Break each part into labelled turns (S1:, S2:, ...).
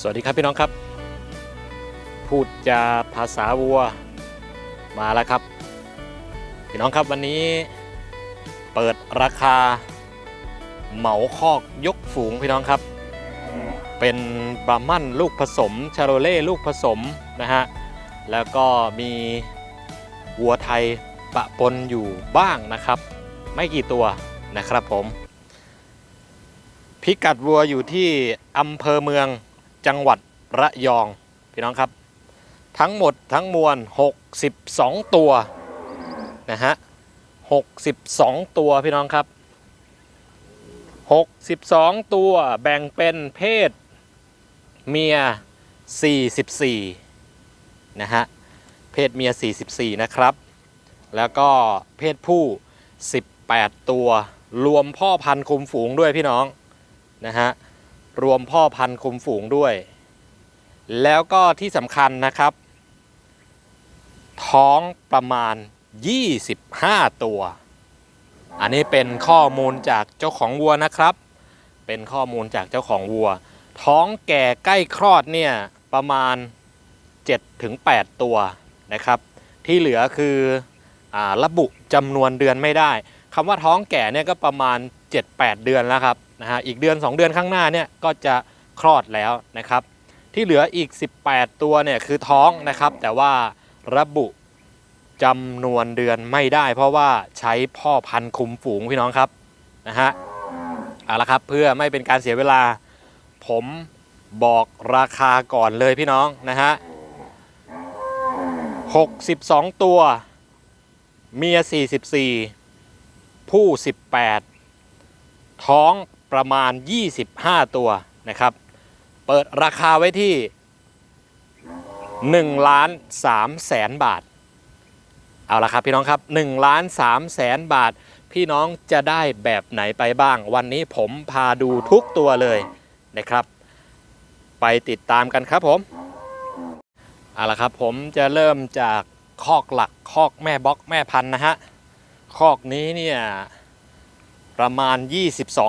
S1: สวัสดีครับพี่น้องครับ พูดจาภาษาวัวมาแล้วครับ พี่น้องครับวันนี้เปิดราคา เหมาคอกยกฝูงพี่น้องครับ เป็นบรามันลูกผสมชาโรเล่ลูกผสมนะฮะแล้วก็มีวัวไทยปะปนอยู่บ้างนะครับ ไม่กี่ตัวนะครับผม พิกัดวัวอยู่ที่อำเภอเมือง จังหวัดระยอง พี่น้องครับ ทั้งหมดทั้งมวล 62 ตัวนะฮะ62 ตัวพี่น้องครับ 62 ตัวแบ่งเป็นเพศเมีย 44 นะฮะ เพศเมีย 44 นะครับ แล้วก็เพศผู้ 18 ตัว รวมพ่อพันธุ์คุมฝูงด้วยพี่น้อง นะฮะ รวมพ่อพันธุ์คุมฝูงด้วย แล้วก็ที่สำคัญนะครับ ท้องประมาณ 25 ตัว อันนี้เป็นข้อมูลจากเจ้าของวัวนะครับ เป็นข้อมูลจากเจ้าของวัว ท้องแก่ใกล้คลอดเนี่ยประมาณ 7-8 ตัวนะครับ ที่เหลือคืออระบุจำนวนเดือนไม่ได้คำว่าท้องแก่เนี่ยก็ประมาณ 7-8 เดือนแล้วครับ นะฮะอีกเดือน 2 เดือนข้างหน้าเนี่ยก็จะคลอดแล้วนะครับ ที่เหลืออีก 18 ตัวเนี่ยคือท้องนะครับ แต่ว่าระบุจำนวนเดือนไม่ได้ เพราะว่าใช้พ่อพันธุ์คุมฝูงพี่น้องครับนะฮะเอาละครับเพื่อไม่เป็นการเสียเวลา ผมบอกราคาก่อนเลยพี่น้องนะฮะ 62 ตัว เมีย 44 ผู้ 18 ท้อง ประมาณ 25 ตัวนะครับ เปิดราคาไว้ที่1ล้าน3แสนบาท เอาละครับพี่น้องครับ1ล้าน3แสนบาท พี่น้องจะได้แบบไหนไปบ้าง วันนี้ผมพาดูทุกตัวเลยนะครับ ไปติดตามกันครับผม เอาละครับผมจะเริ่มจากคอกหลักคอกแม่บล็อกแม่พันธุ์นะฮะ คอกนี้เนี่ย ประมาณ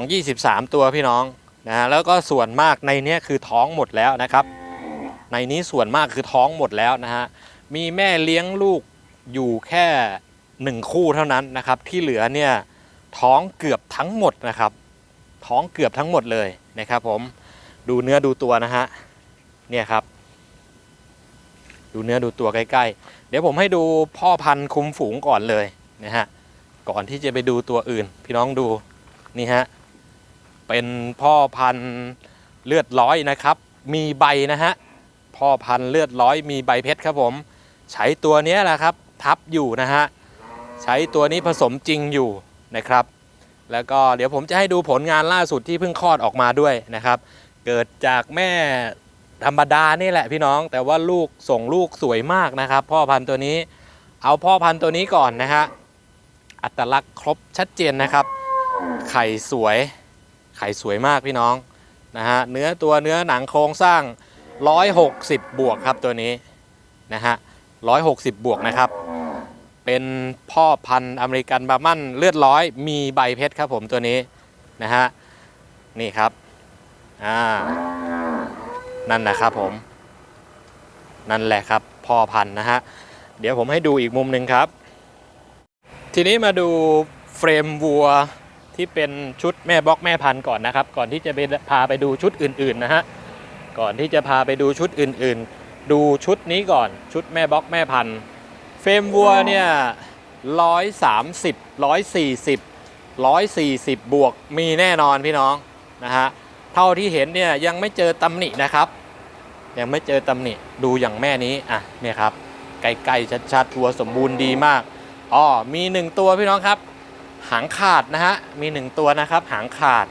S1: 22-23 ตัวพี่น้องนะฮะแล้วก็ส่วนมากในนี้คือท้องหมดแล้วนะครับ ในนี้ส่วนมากคือท้องหมดแล้วนะฮะมีแม่เลี้ยงลูกอยู่แค่หนึ่งคู่เท่านั้นนะครับ ที่เหลือเนี่ยท้องเกือบทั้งหมดนะครับ ท้องเกือบทั้งหมดเลยนะครับ ผมดูเนื้อดูตัวนะฮะเนี่ยครับ ดูเนื้อดูตัวใกล้ๆ เดี๋ยวผมให้ดูพ่อพันธุ์คุมฝูงก่อนเลยนะฮะ ก่อนที่จะไปดูตัวอื่น พี่น้องดูนี่ฮะเป็นพ่อพันธุ์เลือดร้อยนะครับ มีใบนะฮะพ่อพันธุ์เลือดร้อยมีใบเพชรครับผม ใช้ตัวนี้แหละครับ ทับอยู่นะฮะใช้ตัวนี้ผสมจริงอยู่นะครับ แล้วก็เดี๋ยวผมจะให้ดูผลงานล่าสุดที่เพิ่งคลอดออกมาด้วยนะครับ เกิดจากแม่ธรรมดานี่แหละพี่น้อง แต่ว่าลูกส่งลูกสวยมากนะครับ พ่อพันธุ์ตัวนี้ เอาพ่อพันธุ์ตัวนี้ก่อนนะฮะ อัตลักษณ์ครบชัดเจนนะครับ ไข่สวย ไข่สวยมากพี่น้องนะฮะเนื้อตัวเนื้อหนังโครงสร้าง 160 บวกครับตัวนี้นะฮะ160 บวกนะครับ เป็นพ่อพันธุ์อเมริกันบาร์มันเลือดร้อยมีใบเพชรครับผมตัวนี้นะฮะนี่ครับอ่านั่นแหละครับผม นั่นแหละครับพ่อพันธุ์นะฮะเดี๋ยวผมให้ดูอีกมุมหนึ่งครับ ทีนี้มาดูเฟรมวัวที่เป็นชุดแม่บล็อกแม่พันธุ์ก่อนนะครับ ก่อนที่จะไปพาไปดูชุดอื่นๆนะฮะก่อนที่จะพาไปดูชุดอื่นๆ ดูชุดนี้ก่อนชุดแม่บล็อกแม่พันธุ์เฟรมวัวเนี่ยร้อยสามสิบร้อยสี่สิบร้อยสี่สิบบวกมีแน่นอนพี่น้องนะฮะเท่าที่เห็นเนี่ยยังไม่เจอตำหนินะครับ ยังไม่เจอตำหนิดูอย่างแม่นี้อะเนี่ยครับใกล้ๆชัดๆตัวสมบูรณ์ดีมาก อ๋อมีหนึ่งตัวพี่น้องครับ หางขาดนะฮะมีหนึ่งตัวนะครับ หางขาด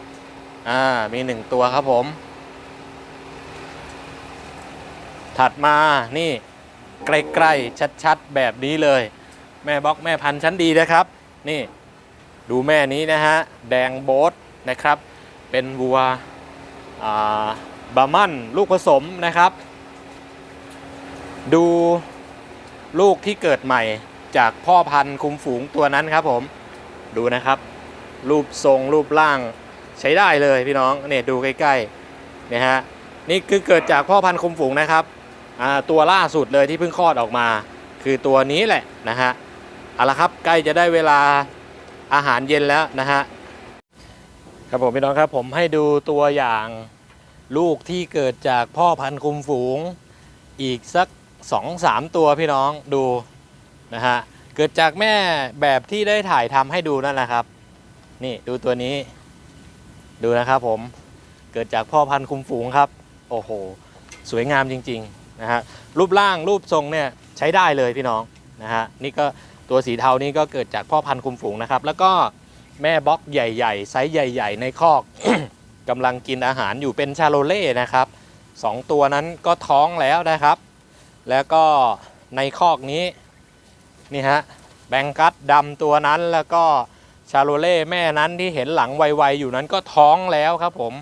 S1: อ่ามีหนึ่งตัวครับผม ถัดมานี่ใกล้ๆชัดๆ แบบนี้เลย แม่บล็อกแม่พันธุ์ชั้นดีนะครับ นี่ ดูแม่นี้นะฮะแดงโบทนะครับ เป็นวัวบามันลูกผสมนะครับ ดูลูกที่เกิดใหม่ จากพ่อพันธุ์คุมฝูงตัวนั้นครับผมดูนะครับ รูปทรงรูปร่างใช้ได้เลยพี่น้องเนี่ยดูใกล้ๆเนี่ยฮะนี่คือเกิดจากพ่อพันธุ์คุมฝูงนะครับตัวล่าสุดเลยที่เพิ่งคลอดออกมา คือตัวนี้แหละนะฮะเอาละครับใกล้จะได้เวลาอาหารเย็นแล้วนะฮะครับผมพี่น้องครับผมให้ดูตัวอย่างลูกที่เกิดจากพ่อพันธุ์คุมฝูง อีกสักสองสามตัวพี่น้องดู นะฮะเกิดจากแม่แบบที่ได้ถ่ายทำให้ดูนั่นแหละครับ นี่ดูตัวนี้ ดูนะครับผมเกิดจากพ่อพันธุ์คุมฝูงครับ โอ้โห สวยงามจริงๆนะฮะรูปร่างรูปทรงเนี่ยใช้ได้เลยพี่น้องนะฮะนี่ก็ตัวสีเทานี่ก็เกิดจากพ่อพันธุ์คุมฝูงนะครับ แล้วก็แม่บล็อกใหญ่ๆไซส์ใหญ่ ๆ ในคอกกำลังกินอาหารอยู่เป็นชาโลเล่นะครับสองตัวนั้นก็ท้องแล้วนะครับ แล้วก็ในคอกนี้ นี่ฮะแบงกัสดำตัวนั้นแล้วก็ชาโลเล่แม่นั้นที่เห็นหลังไวๆอยู่นั้นก็ท้องแล้วครับผม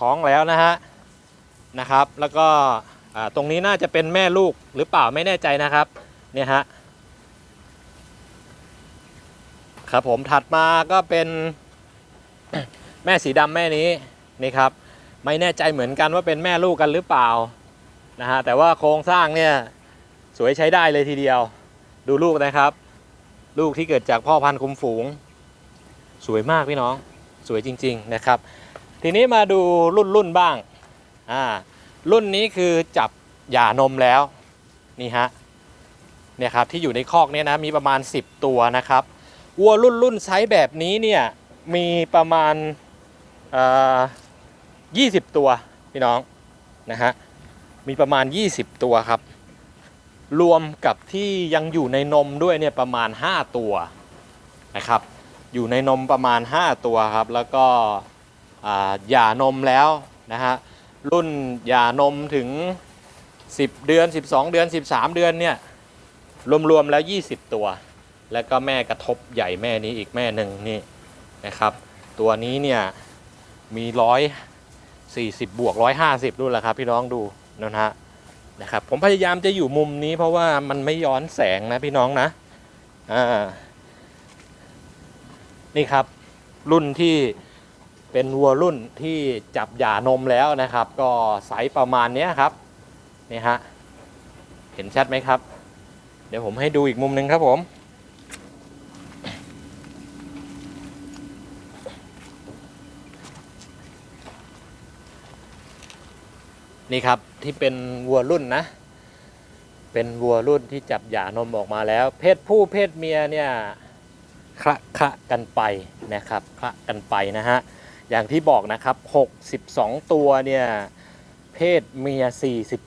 S1: ท้องแล้วนะฮะนะครับ แล้วก็ตรงนี้น่าจะเป็นแม่ลูกหรือเปล่าไม่แน่ใจนะครับเนี่ยฮะครับผมถัดมาก็เป็นแม่สีดำแม่นี้นี่ครับ ไม่แน่ใจเหมือนกันว่าเป็นแม่ลูกกันหรือเปล่านะฮะแต่ว่าโครงสร้างเนี่ยสวยใช้ได้เลยทีเดียว ดูลูกนะครับ ลูกที่เกิดจากพ่อพันธุ์คุมฝูง สวยมากพี่น้องสวยจริง ๆนะครับ ทีนี้มาดูรุ่นรุ่นบ้างอ่ารุ่นนี้คือจับหย่านมแล้วนี่ฮะเนี่ยครับที่อยู่ในคอกเนี่ยนะมีประมาณ 10 ตัวนะครับวัวรุ่นรุ่นไซส์แบบนี้เนี่ยมีประมาณเอ่อ20ตัวพี่น้องนะฮะมีประมาณ 20 ตัวครับ รวมกับที่ยังอยู่ในนมด้วยเนี่ยประมาณ 5 ตัวนะครับ อยู่ในนมประมาณ 5 ตัวครับ แล้วก็อ่าหย่านมแล้วนะฮะรุ่นหย่านมถึง 10 เดือน 12 เดือน 13 เดือนเนี่ยรวมๆแล้ว 20 ตัว แล้วก็แม่กระทบใหญ่แม่นี้อีกแม่หนึ่งนี่นะครับ ตัวนี้เนี่ยมีร้อยสี่สิบบวกร้อยห้าสิบด้วยแหละครับพี่น้องดูนะฮะ นะครับผมพยายามจะอยู่มุมนี้ เพราะว่ามันไม่ย้อนแสงนะพี่น้องนะอ่านี่ครับรุ่นที่เป็นวัวรุ่นที่จับหย่านมแล้วนะครับ ก็ไซส์ประมาณนี้ครับนี่ฮะเห็นชัดไหมครับ เดี๋ยวผมให้ดูอีกมุมหนึ่งครับผมนี่ครับ ที่เป็นวัวรุ่นนะ เป็นวัวรุ่นที่จับหย่านมออกมาแล้ว เพศผู้เพศเมียเนี่ยคละคละกันไปนะครับคละกันไปนะฮะอย่างที่บอกนะครับ 62 ตัวเนี่ยเพศเมีย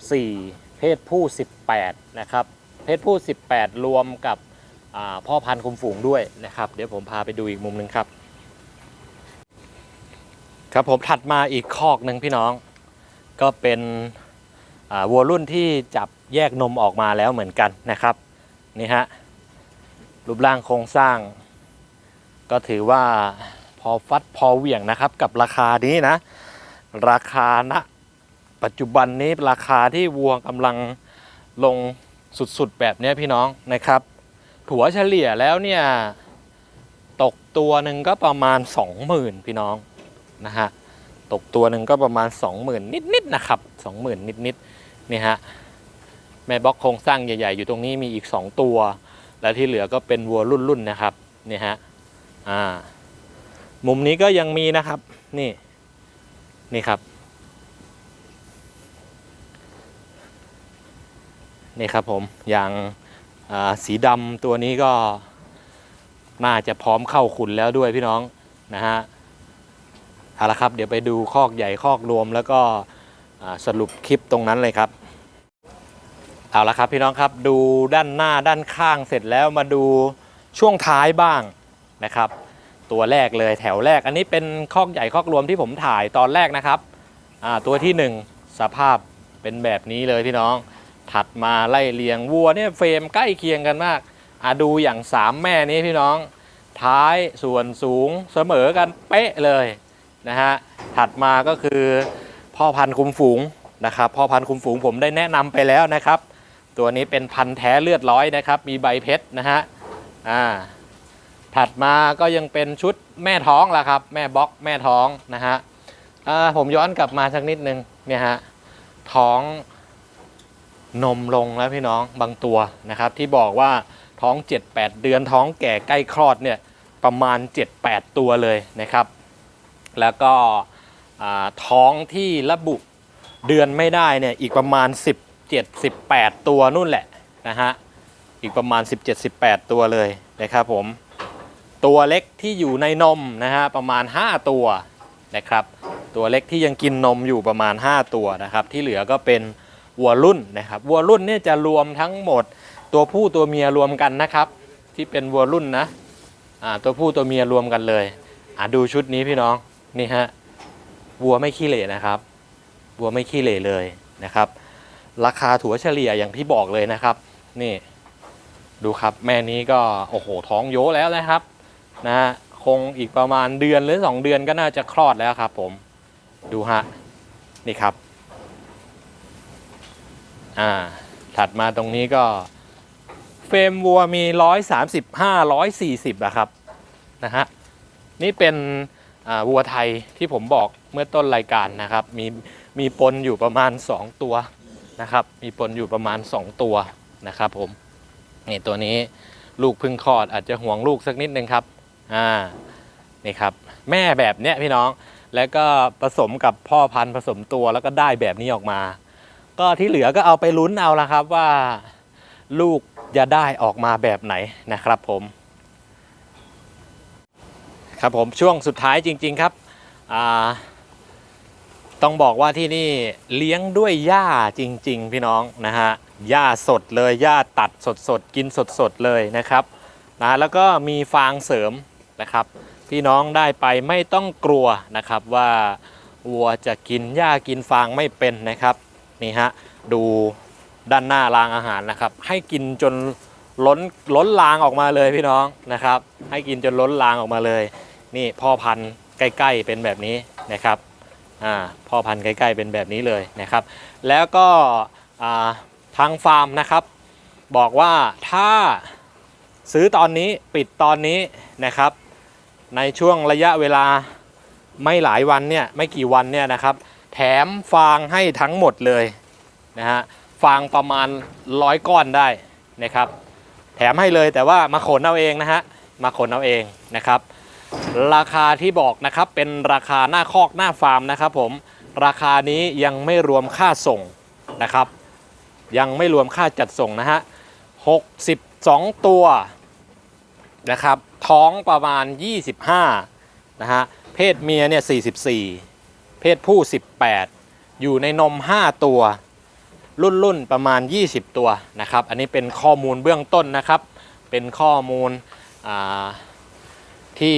S1: 44 เพศผู้ 18 นะครับ เพศผู้ 18 รวมกับพ่อพันธุ์คุมฝูงด้วยนะครับ เดี๋ยวผมพาไปดูอีกมุมหนึ่งครับ ครับผมถัดมาอีกคอกหนึ่งพี่น้อง ก็เป็น วัวรุ่นที่จับแยกนมออกมาแล้วเหมือนกันนะครับนี่ฮะรูปร่างโครงสร้าง ก็ถือว่าพอฟัดพอเหวี่ยงนะครับกับราคานี้นะ ราคาณปัจจุบันนี้ราคาที่วัวกำลังลงสุดๆแบบนี้พี่น้องนะครับ ถั่วเฉลี่ยแล้วเนี่ย ตกตัวหนึ่งก็ประมาณ 20,000 พี่น้องนะฮะ ตกตัวหนึ่งก็ประมาณ 20,000 นิดๆนะครับ 20,000 นิดๆนี่ฮะแม่บล็อกโครงสร้างใหญ่ ๆ อยู่ตรงนี้มีอีก 2 ตัว แล้วที่เหลือก็เป็นวัวรุ่นๆนะครับนี่ฮะอ่ามุมนี้ก็ยังมีนะครับนี่นี่ครับนี่ครับผมอย่างอ่าสีดำตัวนี้ก็น่าจะพร้อมเข้าขุนแล้วด้วยพี่น้องนะฮะ เอาละครับ เดี๋ยวไปดูคอกใหญ่คอกรวม แล้วก็สรุปคลิปตรงนั้นเลยครับ เอาละครับพี่น้องครับดูด้านหน้าด้านข้างเสร็จแล้วมาดูช่วงท้ายบ้างนะครับ ตัวแรกเลยแถวแรก อันนี้เป็นคอกใหญ่คอกรวมที่ผมถ่ายตอนแรกนะครับตัวที่หนึ่งสภาพเป็นแบบนี้เลยพี่น้อง ถัดมาไล่เลียงวัวเนี่ยเฟรมใกล้เคียงกันมากอาดูอย่างสามแม่นี้พี่น้อง ท้ายส่วนสูงเสมอกันเป๊ะเลย นะฮะถัดมาก็คือพ่อพันธุ์คุมฝูงนะครับพ่อพันธุ์คุมฝูงผมได้แนะนำไปแล้วนะครับ ตัวนี้เป็นพันธุ์แท้เลือดร้อยนะครับ มีใบเพชรนะฮะอ่าถัดมาก็ยังเป็นชุดแม่ท้องละครับ แม่บล็อกแม่ท้องนะฮะอ่าผมย้อนกลับมาสักนิดนึงเนี่ยฮะท้องนมลงแล้วพี่น้องบางตัวนะครับ ที่บอกว่าท้อง 7-8 เดือนท้องแก่ใกล้คลอดเนี่ยประมาณ 7-8 ตัวเลยนะครับ แล้วก็ท้องที่ระบุเดือนไม่ได้เนี่ยอีกประมาณ 17-18 ตัวนู่นแหละนะฮะอีกประมาณ 17-18 ตัวเลยนะครับผมตัวเล็กที่อยู่ในนมนะฮะประมาณ 5 ตัวนะครับ ตัวเล็กที่ยังกินนมอยู่ประมาณ 5 ตัวนะครับ ที่เหลือก็เป็นวัวรุ่นนะครับวัวรุ่นเนี่ยจะรวมทั้งหมดตัวผู้ตัวเมียรวมกันนะครับ ที่เป็นวัวรุ่นนะตัวผู้ตัวเมียรวมกันเลยอ่าดูชุดนี้พี่น้อง นี่ฮะวัวไม่ขี้เหร่นะครับวัวไม่ขี้เหร่เลยนะครับ ราคาถั่วเฉลี่ยอย่างที่บอกเลยนะครับ นี่ ดูครับแม่นี้ก็โอ้โหท้องโยแล้วนะครับนะฮะคงอีกประมาณเดือนหรือ 2 เดือนก็น่าจะคลอดแล้วครับ ผมดูฮะนี่ครับอ่าถัดมาตรงนี้ก็เฟรมวัวมี 135 140อะครับนะฮะนี่เป็น วัวไทยที่ผมบอกเมื่อต้นรายการนะครับ มีมีปนอยู่ประมาณ 2 ตัวนะครับ มีปนอยู่ประมาณ 2 ตัวนะครับผมนี่ตัวนี้ลูกพึ่งคลอดอาจจะห่วงลูกสักนิดนึงครับอ่านี่ครับ แม่แบบเนี้ยพี่น้องแล้วก็ผสมกับพ่อพันธุ์ผสมตัวแล้วก็ได้แบบนี้ออกมา ก็ที่เหลือก็เอาไปลุ้นเอาละครับว่า ลูกจะได้ออกมาแบบไหนนะครับผม ครับผมช่วงสุดท้ายจริง ๆครับต้องบอกว่าที่นี่เลี้ยงด้วยหญ้าจริง ๆ พี่น้องนะฮะหญ้าสดเลยหญ้าตัดสดๆกินสดๆเลยนะครับนะแล้วก็มีฟางเสริมนะครับ พี่น้องได้ไปไม่ต้องกลัวนะครับว่าวัวจะกินหญ้ากินฟางไม่เป็นนะครับนี่ฮะดูด้านหน้ารางอาหารนะครับ ให้กินจนล้นล้นรางออกมาเลยพี่น้องนะครับ ให้กินจนล้นรางออกมาเลย นี่พ่อพันธุ์ใกล้ ๆเป็นแบบนี้นะครับอ่าพ่อพันธุ์ใกล้ๆเป็นแบบนี้เลยนะครับ แล้วก็อ่าทางฟาร์มนะครับ บอกว่าถ้าซื้อตอนนี้ปิดตอนนี้นะครับ ในช่วงระยะเวลาไม่หลายวันเนี่ยไม่กี่วันเนี่ยนะครับ แถมฟางให้ทั้งหมดเลยนะฮะฟางประมาณร้อยก้อนได้นะครับ แถมให้เลยแต่ว่ามาขนเอาเองนะฮะมาขนเอาเองนะครับ ราคาที่บอกนะครับเป็นราคาหน้าคอกหน้าฟาร์มนะครับผมราคานี้ยังไม่รวมค่าส่งนะครับ ยังไม่รวมค่าจัดส่งนะฮะ62 ตัวนะครับ ท้องประมาณ 25นะฮะเพศเมียเนี่ย44 เพศผู้ 18 อยู่ในนม 5 ตัว รุ่นรุ่นประมาณ 20 ตัวนะครับ อันนี้เป็นข้อมูลเบื้องต้นนะครับ เป็นข้อมูลอ่า ที่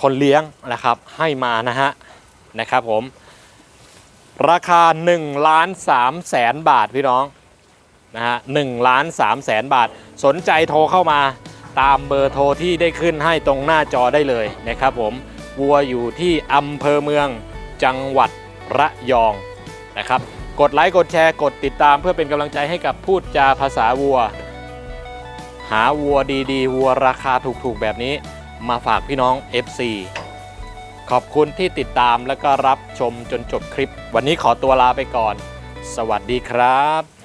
S1: คนเลี้ยงนะครับให้มานะฮะนะครับผม ราคา1ล้าน3แสนบาทพี่น้องนะฮะ1ล้าน3แสนบาท สนใจโทรเข้ามาตามเบอร์โทรที่ได้ขึ้นให้ตรงหน้าจอได้เลยนะครับผมวัวอยู่ที่อำเภอเมืองจังหวัดระยองนะครับ กดไลค์กดแชร์กดติดตามเพื่อเป็นกำลังใจให้กับพูดจาภาษาวัว หาวัวดีๆ วัวราคาถูกๆแบบนี้ มาฝากพี่น้อง FC ขอบคุณที่ติดตามและก็รับชมจนจบคลิป วันนี้ขอตัวลาไปก่อน สวัสดีครับ